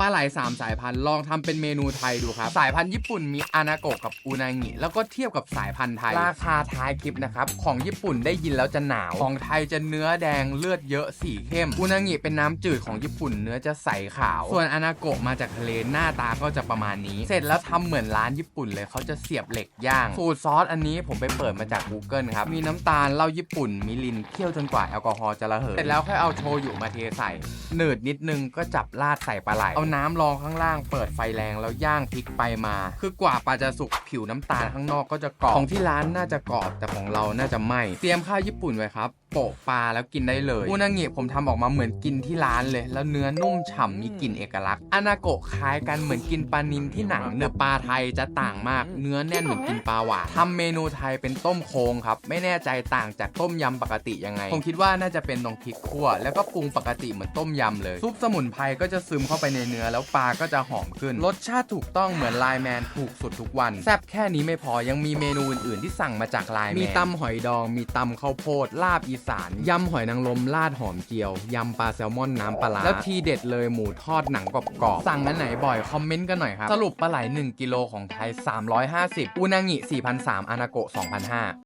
ปลาไหล3สายพันธุ์ลองทำเป็นเมนูไทยดูครับ สายพันธุ์ญี่ปุ่นมีอานาโกะกับอูนางิแล้วก็เทียบกับสายพันธุ์ไทย ราคาท้ายคลิปนะครับ ของญี่ปุ่นได้ยินแล้วจะหนาว ของไทยจะเนื้อแดงเลือดเยอะสีเข้มอูนางิเป็นน้ำจืดของญี่ปุ่นเนื้อจะใสขาว ส่วนอานาโกะมาจากทะเลหน้าตาก็จะประมาณนี้ เสร็จแล้วทำเหมือนร้านญี่ปุ่นเลยเขาจะเสียบเหล็กย่างสูตรซอสอันนี้ผมไปเปิดมาจาก Google ครับมีน้ำตาลเหล้าญี่ปุ่นมิรินเคี่ยวจนกว่าแอลกอฮอล์จะระเหยเสร็จแล้วค่อยเอาโชยุมาเทใส่หนืดนิดนึงก็จับราดใส่ปลาไหลเอาน้ำรองข้างล่างเปิดไฟแรงแล้วย่างพริกไปมา คือกว่าปลาจะสุกผิวน้ำตาลข้างนอกก็จะกรอบของที่ร้านน่าจะกรอบแต่ของเราน่าจะไหม่เตรียมข้าวญี่ปุ่นไว้ครับโปะปลาแล้วกินได้เลยอูนางิผมทำออกมาเหมือนกินที่ร้านเลย แล้วเนื้อนุ่มฉ่ำมีกลิ่นเอกลักษณ์อานาโกะคล้ายกันเหมือนกินปลานิลที่หนังเนื้อปลาไทยจะต่างมาก เนื้อแน่นเหมือนกินปลาหวานทำเมนูไทยเป็นต้มโครงครับ ไม่แน่ใจต่างจากต้มยำปกติยังไง ผมคิดว่าน่าจะเป็นตรงพริกขั่ว แล้วก็ปรุงปกติเหมือนต้มยำเลย ซุปสมุนไพรก็จะซึมเข้าไปในเนื้อแล้วปลาก็จะหอมขึ้น รสชาติถูกต้องเหมือนไลน์แมนถูกสุดทุกวัน แซ่บแค่นี้ไม่พอยังมีเมนูอื่นๆ ที่สั่งมาจากไลน์แมนมีตำหอยดอง มีตำข้าวโพดลาบอีสานยำหอยนางรมราดหอมเจียวยำปลาแซลมอนน้ำปลาร้าแล้วทีเด็ดเลยหมูทอดหนังกรอบๆสั่งอันไหนบ่อยคอมเมนต์กันหน่อยครับสรุปปลาไหล1กิโลของไทย350อูนางิ4,300อานาโกะ2,500